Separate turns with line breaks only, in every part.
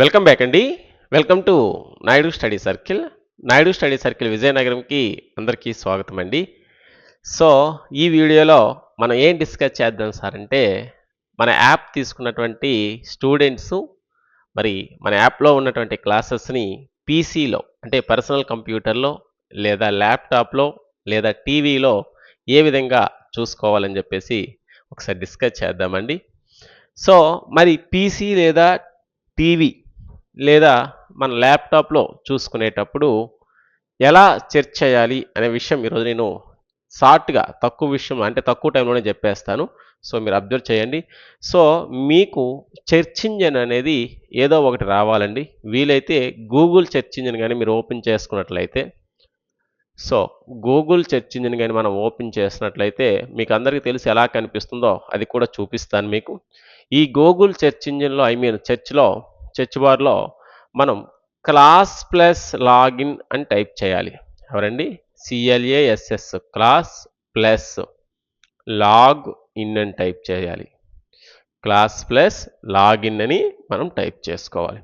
Welcome back అండి. Welcome to Naidu study circle. Naidu study circle విజయనగరంకి అందరికీ స్వాగతం అండి. సో ఈ వీడియోలో మనం ఏం డిస్కస్ చేద్దాం సార్ అంటే మన యాప్ తీసుకున్నటువంటి స్టూడెంట్స్ మరి మన యాప్లో ఉన్నటువంటి క్లాసెస్ని పీసీలో అంటే పర్సనల్ కంప్యూటర్లో లేదా ల్యాప్టాప్లో లేదా టీవీలో ఏ విధంగా చూసుకోవాలని చెప్పేసి ఒకసారి డిస్కస్ చేద్దామండి. సో మరి పీసీ లేదా టీవీ లేదా మన ల్యాప్టాప్లో చూసుకునేటప్పుడు ఎలా సెర్చ్ చేయాలి అనే విషయం ఈరోజు నేను షార్ట్గా తక్కువ విషయం అంటే తక్కువ టైంలోనే చెప్పేస్తాను. సో మీరు అబ్జర్వ్ చేయండి. సో మీకు సెర్చ్ ఇంజన్ అనేది ఏదో ఒకటి రావాలండి. వీలైతే గూగుల్ సెర్చ్ ఇంజన్ కానీ మీరు ఓపెన్ చేసుకున్నట్లయితే సో గూగుల్ సెర్చ్ ఇంజిన్ కానీ మనం ఓపెన్ చేసినట్లయితే మీకు అందరికీ తెలిసి ఎలా కనిపిస్తుందో అది కూడా చూపిస్తాను మీకు. ఈ గూగుల్ సెర్చ్ ఇంజిన్లో ఐ మీన్ సెర్చ్లో సెర్చ్ బార్లో మనం క్లాస్ ప్లస్ లాగిన్ అని టైప్ చేయాలి. ఎవరండి? C L A S S class plus log in అని టైప్ చేయాలి. క్లాస్ ప్లస్ లాగిన్ అని మనం టైప్ చేసుకోవాలి.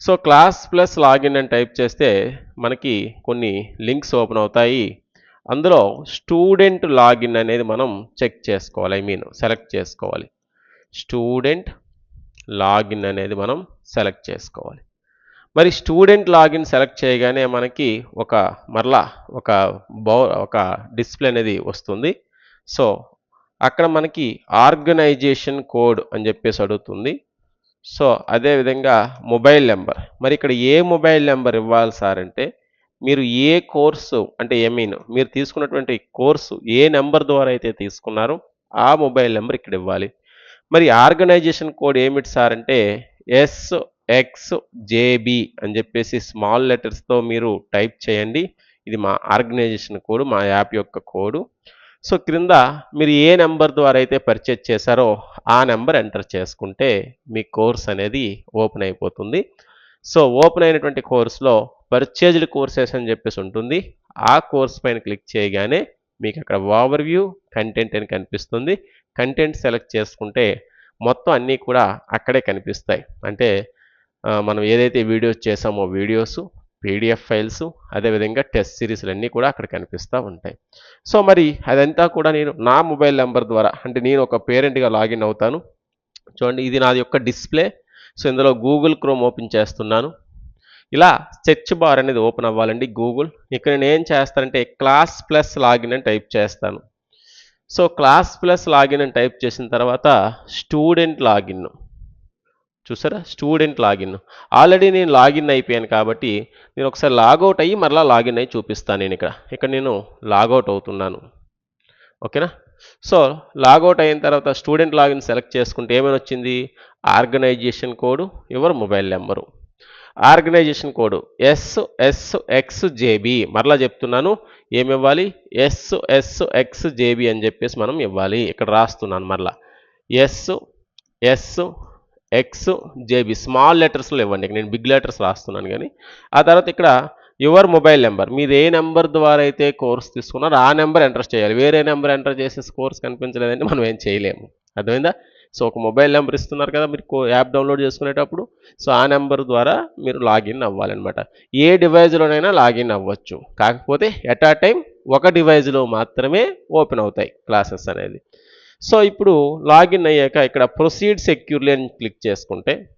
సో క్లాస్ ప్లస్ లాగిన్ అని టైప్ చేస్తే మనకి కొన్ని లింక్స్ ఓపెన్ అవుతాయి. అందులో స్టూడెంట్ లాగిన్ అనేది మనం చెక్ చేసుకోవాలి. ఐ మీన్ సెలెక్ట్ చేసుకోవాలి. స్టూడెంట్ లాగిన్ అనేది మనం సెలెక్ట్ చేసుకోవాలి. మరి స్టూడెంట్ లాగిన్ సెలెక్ట్ చేయగానే మనకి ఒక మరలా ఒక బౌ ఒక డిస్ప్లే అనేది వస్తుంది. సో అక్కడ మనకి ఆర్గనైజేషన్ కోడ్ అని చెప్పేసి అడుగుతుంది. సో అదేవిధంగా మొబైల్ నెంబర్. మరి ఇక్కడ ఏ మొబైల్ నెంబర్ ఇవ్వాలి సార్ అంటే మీరు ఏ కోర్సు అంటే ఐ మీన్ మీరు తీసుకున్నటువంటి కోర్సు ఏ నెంబర్ ద్వారా అయితే తీసుకున్నారో ఆ మొబైల్ నెంబర్ ఇక్కడ ఇవ్వాలి. మరి ఆర్గనైజేషన్ కోడ్ ఏమిటి సార్ అంటే ఎస్ ఎక్స్ జేబి అని చెప్పేసి స్మాల్ లెటర్స్తో మీరు టైప్ చేయండి. ఇది మా ఆర్గనైజేషన్ కోడ్ మా యాప్ యొక్క కోడ్. సో క్రింద మీరు ఏ నెంబర్ ద్వారా అయితే పర్చేజ్ చేశారో ఆ నెంబర్ ఎంటర్ చేసుకుంటే మీ కోర్స్ అనేది ఓపెన్ అయిపోతుంది. సో ఓపెన్ అయినటువంటి కోర్సులో పర్చేజ్డ్ కోర్సెస్ అని చెప్పేసి ఉంటుంది. ఆ కోర్స్ పైన క్లిక్ చేయగానే మీకు అక్కడ ఓవర్ వ్యూ కంటెంట్ అని కనిపిస్తుంది. కంటెంట్ సెలెక్ట్ చేసుకుంటే మొత్తం అన్నీ కూడా అక్కడే కనిపిస్తాయి. అంటే మనం ఏదైతే వీడియోస్ చేసామో వీడియోస్ పీడిఎఫ్ ఫైల్స్ అదేవిధంగా టెస్ట్ సిరీస్లు అన్నీ కూడా అక్కడ కనిపిస్తూ ఉంటాయి. సో మరి అదంతా కూడా నేను నా మొబైల్ నెంబర్ ద్వారా అంటే నేను ఒక పేరెంట్గా లాగిన్ అవుతాను. చూడండి ఇది నాది యొక్క డిస్ప్లే సో ఇందులో గూగుల్ క్రోమ్ ఓపెన్ చేస్తున్నాను. ఇలా సెర్చ్ బార్ అనేది ఓపెన్ అవ్వాలండి గూగుల్ ఇక్కడ నేను ఏం చేస్తానంటే క్లాస్ ప్లస్ లాగిన్ అని టైప్ చేస్తాను. సో క్లాస్ ప్లస్ లాగిన్ అని టైప్ చేసిన తర్వాత స్టూడెంట్ లాగిన్ చూసారా? స్టూడెంట్ లాగిన్ ఆల్రెడీ నేను లాగిన్ అయిపోయాను కాబట్టి నేను ఒకసారి లాగౌట్ అయ్యి మరలా లాగిన్ అయ్యి చూపిస్తాను నేను ఇక్కడ. ఇక్కడ నేను లాగౌట్ అవుతున్నాను. ఓకేనా? సో లాగౌట్ అయిన తర్వాత స్టూడెంట్ లాగిన్ సెలెక్ట్ చేసుకుంటే ఏమైనా వచ్చింది? Organisation code your mobile number organisation code S S X J B మరలా చెప్తున్నాను ఏమి ఇవ్వాలి ఎస్ ఎస్ ఎక్స్ జేబి అని చెప్పేసి మనం ఇవ్వాలి. ఇక్కడ రాస్తున్నాను మరలా. S S X J B small లెటర్స్లో ఇవ్వండి. ఇక్కడ నేను బిగ్ లెటర్స్ రాస్తున్నాను కానీ. ఆ తర్వాత ఇక్కడ యువర్ మొబైల్ నెంబర్. మీరు ఏ నెంబర్ ద్వారా అయితే కోర్స్ తీసుకున్నారో ఆ నెంబర్ ఎంటర్ చేయాలి. వేరే నెంబర్ ఎంటర్ చేసే కోర్స్ కనిపించలేదంటే మనం ఏం చేయలేము. అర్థమైందా? సో ఒక మొబైల్ నెంబర్ ఇస్తున్నారు కదా మీరు కో- యాప్ డౌన్లోడ్ చేసుకునేటప్పుడు సో ఆ నెంబర్ ద్వారా మీరు లాగిన్ అవ్వాలన్నమాట. ఏ డివైజ్లోనైనా లాగిన్ అవ్వచ్చు. కాకపోతే ఎట్ ఆ టైం ఒక డివైజ్లో మాత్రమే ఓపెన్ అవుతాయి క్లాసెస్ అనేది. సో ఇప్పుడు లాగిన్ అయ్యాక ఇక్కడ ప్రొసీడ్ సెక్యూర్లీ అని క్లిక్ చేసుకుంటే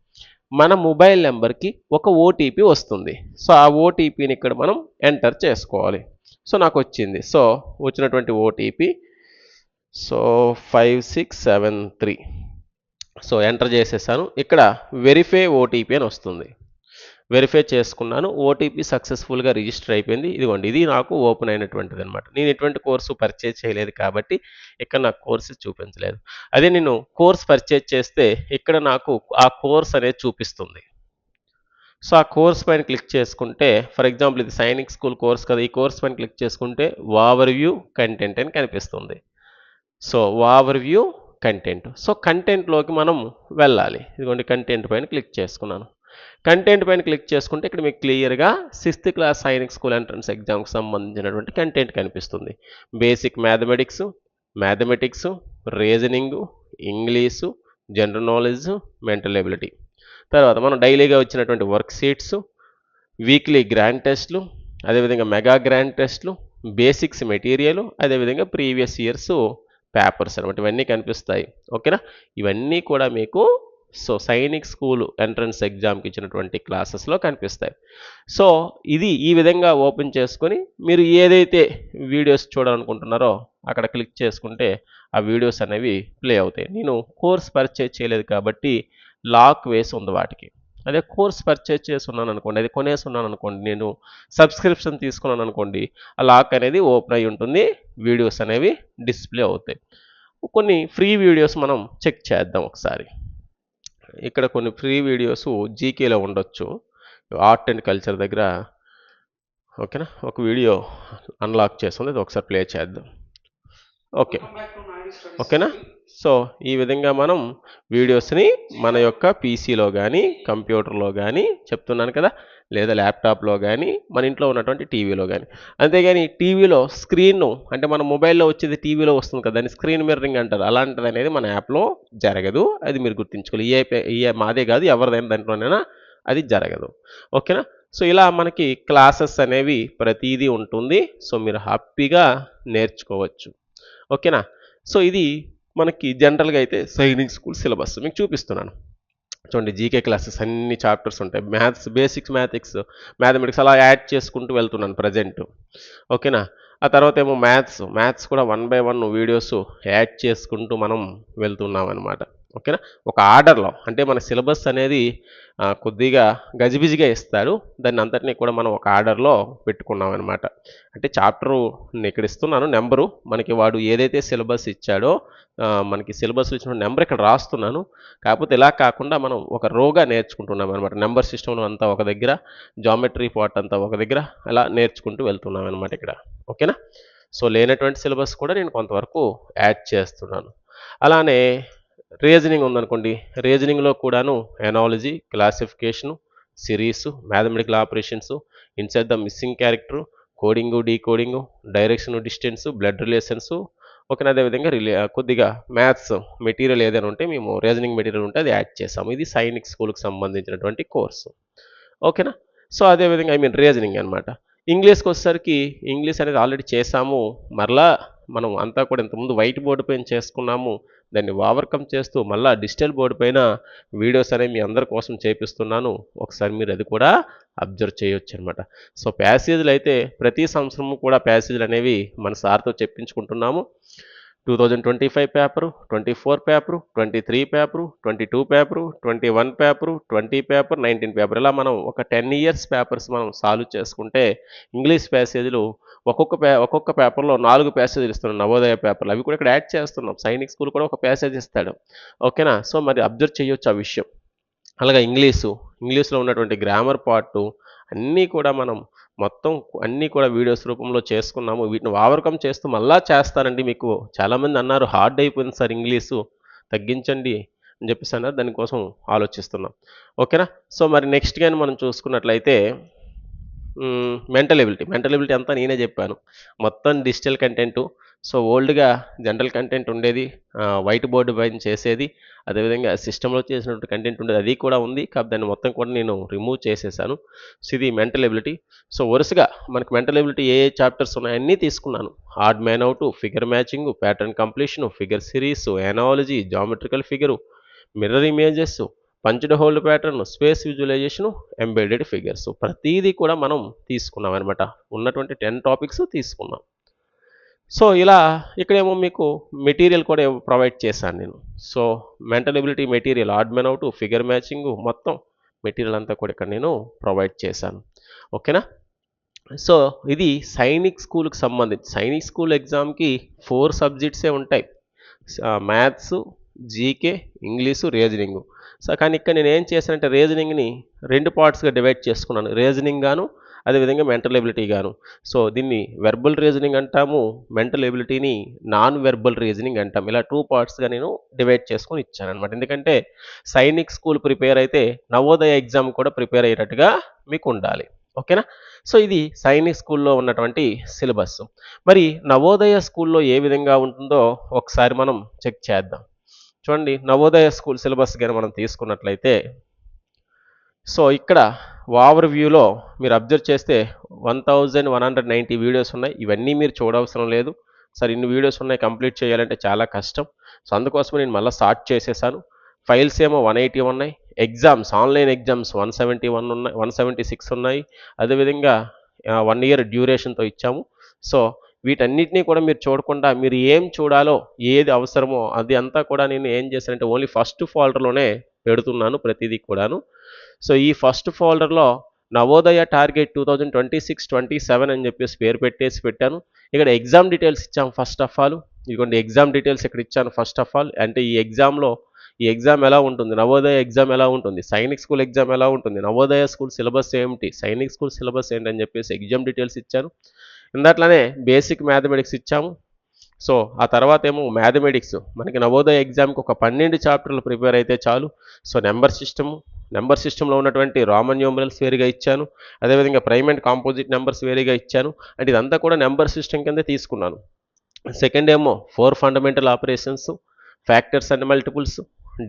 మన మొబైల్ నెంబర్కి ఒక ఓటీపీ వస్తుంది. సో ఆ ఓటీపీని ఇక్కడ మనం ఎంటర్ చేసుకోవాలి. సో నాకు వచ్చింది. సో వచ్చినటువంటి OTP so five six seven three. So enter చేసేసాను. ఇక్కడ వెరిఫై ఓటీపీ అని వస్తుంది. వెరిఫై చేసుకున్నాను. ఓటీపీ సక్సెస్ఫుల్గా రిజిస్టర్ అయిపోయింది. ఇదిగోండి ఇది నాకు ఓపెన్ అయినటువంటిది అనమాట నేను ఎటువంటి కోర్సు పర్చేజ్ చేయలేదు కాబట్టి ఇక్కడ నాకు కోర్సు చూపించలేదు. అదే నేను కోర్స్ పర్చేజ్ చేస్తే ఇక్కడ నాకు ఆ కోర్స్ అనేది చూపిస్తుంది. సో ఆ కోర్స్ పైన క్లిక్ చేసుకుంటే ఫర్ ఎగ్జాంపుల్ ఇది సైనిక్ స్కూల్ కోర్స్ కదా ఈ కోర్స్ పైన క్లిక్ చేసుకుంటే ఓవర్ వ్యూ కంటెంట్ అని కనిపిస్తుంది. So over view content so కంటెంట్లోకి మనం వెళ్ళాలి. ఇదిగోండి కంటెంట్ పైన క్లిక్ చేసుకున్నాను. కంటెంట్ పైన క్లిక్ చేసుకుంటే ఇక్కడ మీకు క్లియర్గా sixth class Sainik school entrance ఎగ్జామ్కి సంబంధించినటువంటి కంటెంట్ కనిపిస్తుంది. Basic mathematics mathematics reasoning English general knowledge mental ability తర్వాత మనం డైలీగా వచ్చినటువంటి వర్క్ షీట్స్ వీక్లీ గ్రాండ్ టెస్ట్లు అదేవిధంగా మెగా గ్రాండ్ టెస్ట్లు బేసిక్స్ మెటీరియల్ అదేవిధంగా ప్రీవియస్ ఇయర్స్ పేపర్స్ అనమాట ఇవన్నీ కనిపిస్తాయి. ఓకేనా? ఇవన్నీ కూడా మీకు సో సైనిక్ స్కూల్ ఎంట్రన్స్ ఎగ్జామ్కి ఇచ్చినటువంటి క్లాసెస్లో కనిపిస్తాయి. సో ఇది ఈ విధంగా ఓపెన్ చేసుకొని మీరు ఏదైతే వీడియోస్ చూడాలనుకుంటున్నారో అక్కడ క్లిక్ చేసుకుంటే ఆ వీడియోస్ అనేవి ప్లే అవుతాయి. నేను కోర్స్ పర్చేజ్ చేయలేదు కాబట్టి లాక్ వేసి ఉంది వాటికి. అదే కోర్స్ పర్చేజ్ చేసి ఉన్నాను అనుకోండి అది కొనేసి ఉన్నాను అనుకోండి నేను సబ్స్క్రిప్షన్ తీసుకున్నాను అనుకోండి ఆ లాక్ అనేది ఓపెన్ అయి ఉంటుంది వీడియోస్ అనేవి డిస్ప్లే అవుతాయి. కొన్ని ఫ్రీ వీడియోస్ మనం చెక్ చేద్దాం ఒకసారి. ఇక్కడ కొన్ని ఫ్రీ వీడియోస్ జీకేలో ఉండొచ్చు. ఆర్ట్ అండ్ కల్చర్ దగ్గర ఓకేనా? ఒక వీడియో అన్లాక్ చేస్తుంది అది ఒకసారి ప్లే చేద్దాం. ఓకే ఓకేనా సో ఈ విధంగా మనం వీడియోస్ని మన యొక్క పీసీలో కానీ కంప్యూటర్లో కానీ చెప్తున్నాను కదా? లేదా ల్యాప్టాప్లో కానీ మన ఇంట్లో ఉన్నటువంటి టీవీలో కానీ అంతేగాని టీవీలో స్క్రీన్ను అంటే మన మొబైల్లో వచ్చేది టీవీలో వస్తుంది కదా? దాన్ని స్క్రీన్ మిర్రింగ్ అంటారు. అలాంటిది అనేది మన యాప్లో జరగదు. అది మీరు గుర్తుంచుకోవాలి. ఏ ఏ మాదే కాదు ఎవరిదైనా దాంట్లోనైనా అది జరగదు. ఓకేనా సో ఇలా మనకి క్లాసెస్ అనేవి ప్రతీదీ ఉంటుంది. సో మీరు హ్యాపీగా నేర్చుకోవచ్చు. ఓకేనా? సో ఇది మనకి జనరల్గా అయితే సైనిక్ స్కూల్ సిలబస్. మీకు చూపిస్తున్నాను. చూడండి జీకే క్లాసెస్ అన్ని చాప్టర్స్ ఉంటాయి. మ్యాథ్స్ బేసిక్స్ మ్యాథిక్స్ మ్యాథమెటిక్స్ అలా యాడ్ చేసుకుంటూ వెళ్తున్నాను ప్రజెంట్. ఓకేనా? ఆ తర్వాత ఏమో మ్యాథ్స్. మ్యాథ్స్ కూడా one by one videos add చేసుకుంటూ మనం వెళ్తున్నాం అనమాట ఓకేనా? ఒక ఆర్డర్లో అంటే మన సిలబస్ అనేది కొద్దిగా గజిబిజిగా ఇస్తాడు. దాన్ని అంతటినీ కూడా మనం ఒక ఆర్డర్లో పెట్టుకున్నాం అనమాట అంటే చాప్టరు నేను ఇక్కడ ఇస్తున్నాను నెంబరు. మనకి వాడు ఏదైతే సిలబస్ ఇచ్చాడో మనకి సిలబస్ ఇచ్చిన నెంబర్ ఇక్కడ రాస్తున్నాను. కాకపోతే ఇలా కాకుండా మనం ఒక రోగా నేర్చుకుంటున్నాం అనమాట నెంబర్ సిస్టమ్ అంతా ఒక దగ్గర జామెట్రీ పార్ట్ అంతా ఒక దగ్గర అలా నేర్చుకుంటూ వెళ్తున్నాం అనమాట ఇక్కడ. ఓకేనా? సో లేనటువంటి సిలబస్ కూడా నేను కొంతవరకు యాడ్ చేస్తున్నాను. అలానే రీజనింగ్ ఉందనుకోండి. రీజనింగ్లో కూడాను analogy classification series mathematical operations inside the missing character coding decoding direction distance blood relations okay అదేవిధంగా రిలే కొద్దిగా మ్యాథ్స్ మెటీరియల్ ఏదైనా ఉంటే మేము రీజనింగ్ మెటీరియల్ ఉంటే అది యాడ్ చేసాము ఇది సైనిక్ స్కూల్కి సంబంధించినటువంటి కోర్సు. ఓకేనా సో అదేవిధంగా ఐ మీన్ రీజనింగ్ అనమాట ఇంగ్లీష్కి వచ్చేసరికి ఇంగ్లీష్ అనేది ఆల్రెడీ చేసాము. మరలా మనం అంతా కూడా ఇంతకుముందు వైట్ బోర్డు పైన చేసుకున్నాము. దాన్ని ఓవర్కమ్ చేస్తూ మళ్ళీ డిజిటల్ బోర్డు పైన వీడియోస్ అనేవి మీ అందరి కోసం చేపిస్తున్నాను. ఒకసారి మీరు అది కూడా అబ్జర్వ్ చేయొచ్చు అనమాట సో ప్యాసేజ్లు అయితే ప్రతి సంవత్సరము కూడా ప్యాసేజ్లు అనేవి మన సార్తో చెప్పించుకుంటున్నాము. Two thousand twenty five paper twenty four paper twenty three paper twenty two paper twenty one paper twenty paper nineteen paper ఇలా మనం ఒక టెన్ ఇయర్స్ పేపర్స్ మనం సాల్వ్ చేసుకుంటే ఇంగ్లీష్ ప్యాసేజ్లు ఒక్కొక్క పే ఒక్కొక్క పేపర్లో నాలుగు ప్యాసేజీలు ఇస్తున్నాం నవోదయ పేపర్లు అవి కూడా ఇక్కడ యాడ్ చేస్తున్నాం. సైనిక్ స్కూల్ కూడా ఒక ప్యాసేజ్ ఇస్తాడు. ఓకేనా సో మరి అబ్జర్వ్ చేయొచ్చు ఆ విషయం. అలాగే ఇంగ్లీషు ఇంగ్లీష్లో ఉన్నటువంటి గ్రామర్ పార్టు అన్నీ కూడా మనం మొత్తం అన్నీ కూడా వీడియోస్ రూపంలో చేసుకున్నాము. వీటిని ఓవర్కమ్ చేస్తూ మళ్ళా చేస్తానండి మీకు. చాలామంది అన్నారు హార్డ్ అయిపోయింది సార్ ఇంగ్లీషు తగ్గించండి అని చెప్పేసి అన్నారు. దానికోసం ఆలోచిస్తున్నాం. ఓకేనా? సో మరి నెక్స్ట్ కానీ మనం చూసుకున్నట్లయితే మెంటల్ ఎబిలిటీ. మెంటల్ ఎబిలిటీ అంతా నేనే చెప్పాను. మొత్తం డిజిటల్ కంటెంట్ సో ఓల్డ్గా జనరల్ కంటెంట్ ఉండేది. వైట్ బోర్డు పైన చేసేది. అదేవిధంగా సిస్టంలో చేసినటువంటి కంటెంట్ ఉండేది. అది కూడా ఉంది. కాబట్టి దాన్ని మొత్తం కూడా నేను రిమూవ్ చేసేసాను. సో ఇది మెంటల్ ఎబిలిటీ. సో వరుసగా మనకి మెంటల్ ఎబిలిటీ ఏ ఏ చాప్టర్స్ ఉన్నాయన్నీ తీసుకున్నాను. Odd man out figure matching pattern completion figure series analogy geometrical figure mirror images punched hole pattern space visualisation embedded figures. ప్రతిదీ కూడా మనం తీసుకున్నాం అనమాట ఉన్నటువంటి టెన్ టాపిక్స్ తీసుకున్నాం. సో ఇలా ఇక్కడేమో మీకు మెటీరియల్ కూడా ప్రొవైడ్ చేశాను నేను. So mental ability material odd man out figure matching మొత్తం మెటీరియల్ అంతా కూడా ఇక్కడ నేను ప్రొవైడ్ చేశాను. ఓకేనా? సో ఇది సైనిక్ స్కూల్కి సంబంధించి సైనిక్ స్కూల్ ఎగ్జామ్కి ఫోర్ సబ్జెక్ట్సే ఉంటాయి. Maths GK English reasoning. So కానీ ఇక్కడ నేను ఏం చేశానంటే రీజనింగ్ని రెండు పార్ట్స్గా డివైడ్ చేసుకున్నాను. రీజనింగ్ గాను అదేవిధంగా మెంటల్ ఎబిలిటీ గాను. సో దీన్ని వెర్బల్ రీజనింగ్ అంటాము. మెంటల్ ఎబిలిటీని నాన్ వెర్బల్ రీజనింగ్ అంటాం. ఇలా టూ పార్ట్స్గా నేను డివైడ్ చేసుకొని ఇచ్చాను అనమాట ఎందుకంటే సైనిక్ స్కూల్ ప్రిపేర్ అయితే నవోదయ ఎగ్జామ్ కూడా ప్రిపేర్ అయ్యేటట్టుగా మీకు ఉండాలి. ఓకేనా? సో ఇది సైనిక్ స్కూల్లో ఉన్నటువంటి సిలబస్. మరి నవోదయ స్కూల్లో ఏ విధంగా ఉంటుందో ఒకసారి మనం చెక్ చేద్దాం. చూడండి నవోదయ స్కూల్ సిలబస్ కానీ మనం తీసుకున్నట్లయితే సో ఇక్కడ ఓవర్ వ్యూలో మీరు అబ్జర్వ్ చేస్తే one thousand one hundred ninety videos ఉన్నాయి. ఇవన్నీ మీరు చూడవసరం లేదు. సార్ ఇన్ని వీడియోస్ ఉన్నాయి కంప్లీట్ చేయాలంటే చాలా కష్టం. సో అందుకోసం నేను మళ్ళీ స్టార్ట్ చేసేసాను. ఫైల్స్ ఏమో వన్ ఎయిటీ ఉన్నాయి. Exams online exams one seventy one ఉన్నాయి వన్ సెవెంటీ సిక్స్ ఉన్నాయి. అదేవిధంగా వన్ ఇయర్ డ్యూరేషన్తో ఇచ్చాము. సో వీటన్నిటినీ కూడా మీరు చూడకుండా మీరు ఏం చూడాలో ఏది అవసరమో అది అంతా కూడా నేను ఏం చేశానంటే ఓన్లీ ఫస్ట్ ఫోల్డర్లోనే పెడుతున్నాను ప్రతిదీ కూడాను. సో ఈ first ఫోల్డర్లో Navodaya target two thousand twenty six twenty seven అని చెప్పేసి పేరు పెట్టేసి పెట్టాను. ఇక్కడ ఎగ్జామ్ డీటెయిల్స్ ఇచ్చాము ఫస్ట్ ఆఫ్ ఆల్. ఇదిగోండి ఎగ్జామ్ డీటెయిల్స్ ఇక్కడ ఇచ్చాను ఫస్ట్ ఆఫ్ ఆల్. అంటే ఈ ఎగ్జామ్లో ఈ ఎగ్జామ్ ఎలా ఉంటుంది? నవోదయ ఎగ్జామ్ ఎలా ఉంటుంది? సైనిక్ స్కూల్ ఎగ్జామ్ ఎలా ఉంటుంది? నవోదయ స్కూల్ సిలబస్ ఏమిటి? సైనిక్ స్కూల్ సిలబస్ ఏంటి అని చెప్పేసి ఎగ్జామ్ డీటెయిల్స్ ఇచ్చాను. ఇందాట్లోనే బేసిక్ మ్యాథమెటిక్స్ ఇచ్చాము. సో ఆ తర్వాత ఏమో మ్యాథమెటిక్స్. మనకి నవోదయ ఎగ్జామ్కి ఒక పన్నెండు చాప్టర్లు ప్రిపేర్ అయితే చాలు. సో నెంబర్ సిస్టము నెంబర్ సిస్టంలో ఉన్నటువంటి రామన్ న్యూమరల్స్ వేరుగా ఇచ్చాను. అదేవిధంగా ప్రైమ్ అండ్ కాంపోజిట్ నెంబర్స్ వేరుగా ఇచ్చాను. అంటే ఇదంతా కూడా నెంబర్ సిస్టమ్ కింద తీసుకున్నాను. సెకండ్ ఏమో four fundamental operations factors and multiples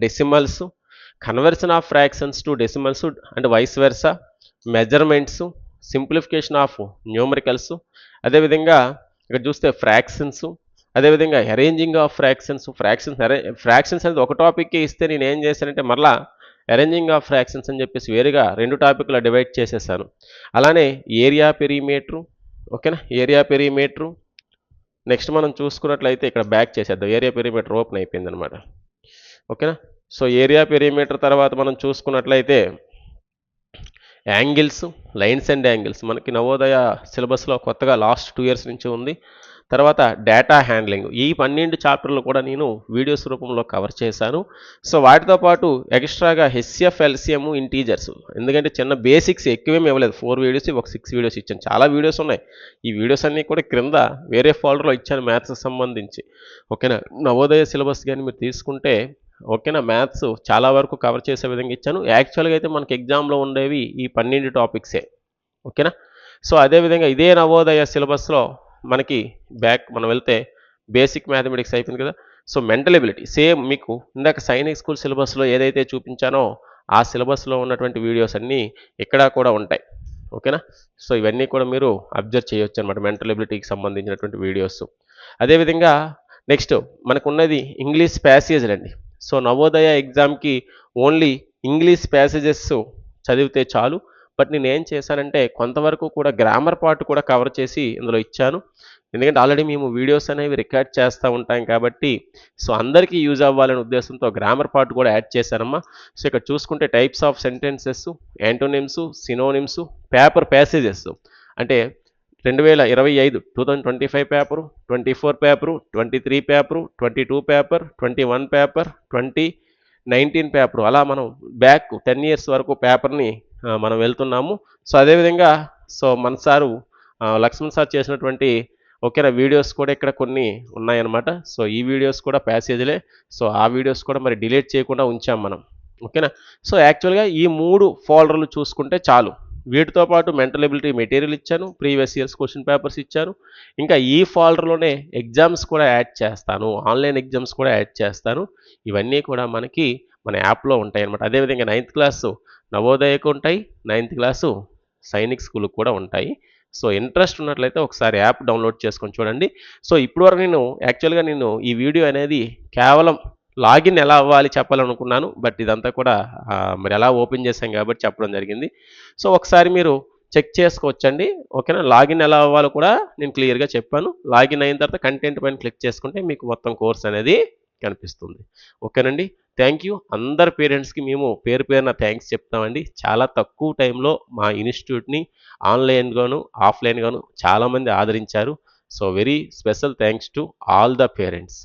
decimals conversion of fractions to decimals and vice versa measurements simplification of numericals. అదేవిధంగా ఇక్కడ చూస్తే ఫ్రాక్షన్స్ అదేవిధంగా అరేంజింగ్ ఆఫ్ ఫ్రాక్షన్స్ ఫ్రాక్షన్స్ అరే ఫ్రాక్షన్స్ అనేది ఒక టాపిక్కి ఇస్తే నేను ఏం చేశానంటే మరలా అరేంజింగ్ ఆఫ్ ఫ్రాక్షన్స్ అని చెప్పేసి వేరుగా రెండు టాపిక్లో డివైడ్ చేసేసాను. అలానే ఏరియా పెరిమీటరు ఓకేనా ఏరియా పెరిమీటరు నెక్స్ట్ మనం చూసుకున్నట్లయితే ఇక్కడ బ్యాక్ చేసేద్దాం. ఏరియా పెరిమీటర్ ఓపెన్ అయిపోయింది అనమాట ఓకేనా సో ఏరియా పెరిమీటర్ తర్వాత మనం చూసుకున్నట్లయితే యాంగిల్స్ లైన్స్ అండ్ యాంగిల్స్ మనకి నవోదయ సిలబస్లో కొత్తగా లాస్ట్ టూ ఇయర్స్ నుంచి ఉంది. తర్వాత డేటా హ్యాండ్లింగ్ ఈ పన్నెండు చాప్టర్లు కూడా నేను వీడియోస్ రూపంలో కవర్ చేశాను. సో వాటితో పాటు ఎక్స్ట్రాగా హెచ్సిఎఫ్ ఎల్సిఎం ఇంటీజర్స్ ఎందుకంటే చిన్న బేసిక్స్ ఎక్కువేమి ఇవ్వలేదు. ఫోర్ వీడియోస్ ఒక సిక్స్ వీడియోస్ ఇచ్చాను. చాలా వీడియోస్ ఉన్నాయి. ఈ వీడియోస్ అన్నీ కూడా క్రింద వేరే ఫోల్డర్లో ఇచ్చాను మ్యాథ్స్కి సంబంధించి. ఓకేనా? నవోదయ సిలబస్ కానీ మీరు తీసుకుంటే ఓకేనా? మ్యాథ్స్ చాలా వరకు కవర్ చేసే విధంగా ఇచ్చాను. యాక్చువల్గా అయితే మనకి ఎగ్జామ్లో ఉండేవి ఈ పన్నెండు టాపిక్సే ఓకేనా? సో అదేవిధంగా ఇదే నవోదయ సిలబస్లో మనకి బ్యాక్ మనం వెళ్తే బేసిక్ మ్యాథమెటిక్స్ అయిపోయింది కదా. సో మెంటల్ ఎబిలిటీ సేమ్ మీకు ఇందాక సైనిక్ స్కూల్ సిలబస్లో ఏదైతే చూపించానో ఆ సిలబస్లో ఉన్నటువంటి వీడియోస్ అన్నీ ఇక్కడ కూడా ఉంటాయి. ఓకేనా సో ఇవన్నీ కూడా మీరు అబ్జర్వ్ చేయొచ్చు అనమాట మెంటల్ ఎబిలిటీకి సంబంధించినటువంటి వీడియోస్ అదేవిధంగా నెక్స్ట్ మనకున్నది ఇంగ్లీష్ ప్యాసేజ్లు అండి సో నవోదయ ఎగ్జామ్కి ఓన్లీ ఇంగ్లీష్ ప్యాసేజెస్ చదివితే చాలు. బట్ నేను ఏం చేశానంటే కొంతవరకు కూడా గ్రామర్ పార్ట్ కూడా కవర్ చేసి ఇందులో ఇచ్చాను. ఎందుకంటే ఆల్రెడీ మేము వీడియోస్ అనేవి రికార్డ్ చేస్తూ ఉంటాం కాబట్టి సో అందరికీ యూజ్ అవ్వాలనే ఉద్దేశంతో గ్రామర్ పార్ట్ కూడా యాడ్ చేశానమ్మా. సో ఇక్కడ చూసుకుంటే types of sentences antonyms synonyms paper passages. అంటే రెండు వేల ఇరవై ఐదు two thousand twenty five paper twenty four paper twenty three paper twenty two paper twenty one paper twenty nineteen paper. అలా మనం బ్యాక్ టెన్ ఇయర్స్ వరకు పేపర్ని మనం వెళ్తున్నాము. సో అదేవిధంగా సో మన సారు లక్ష్మణ్ సార్ చేసినటువంటి ఓకేనా వీడియోస్ కూడా ఇక్కడ కొన్ని ఉన్నాయన్నమాట. సో ఈ వీడియోస్ కూడా ప్యాసేజ్లే. సో ఆ వీడియోస్ కూడా మరి డిలీట్ చేయకుండా ఉంచాం మనం. ఓకేనా? సో యాక్చువల్గా ఈ మూడు ఫోల్డర్లు చూసుకుంటే చాలు. వీటితో పాటు మెంటల్ ఎబిలిటీ మెటీరియల్ ఇచ్చాను ప్రీవియస్ ఇయర్స్ క్వశ్చన్ పేపర్స్ ఇచ్చాను. ఇంకా ఈ ఫోల్డర్లోనే ఎగ్జామ్స్ కూడా యాడ్ చేస్తాను. ఆన్లైన్ ఎగ్జామ్స్ కూడా యాడ్ చేస్తాను. ఇవన్నీ కూడా మనకి మన యాప్లో ఉంటాయి అనమాట అదేవిధంగా నైన్త్ క్లాసు నవోదయకు ఉంటాయి నైన్త్ క్లాసు సైనిక్ స్కూల్కి కూడా ఉంటాయి. సో ఇంట్రెస్ట్ ఉన్నట్లయితే ఒకసారి యాప్ డౌన్లోడ్ చేసుకొని చూడండి. సో ఇప్పటివరకు నేను యాక్చువల్గా నేను ఈ వీడియో అనేది కేవలం లాగిన్ ఎలా అవ్వాలి చెప్పాలనుకున్నాను. బట్ ఇదంతా కూడా మరి ఎలా ఓపెన్ చేశాం కాబట్టి చెప్పడం జరిగింది. సో ఒకసారి మీరు చెక్ చేసుకోవచ్చండి. ఓకేనా? లాగిన్ ఎలా అవ్వాలో కూడా నేను క్లియర్గా చెప్పాను. లాగిన్ అయిన తర్వాత కంటెంట్ పైన క్లిక్ చేసుకుంటే మీకు మొత్తం కోర్స్ అనేది కనిపిస్తుంది. ఓకేనండి? థ్యాంక్ యూ అందరి పేరెంట్స్కి మేము పేరు పేరున థ్యాంక్స్ చెప్తామండి. చాలా తక్కువ టైంలో మా ఇన్స్టిట్యూట్ని ఆన్లైన్గాను ఆఫ్లైన్గాను చాలామంది ఆదరించారు. So very special thanks to all the parents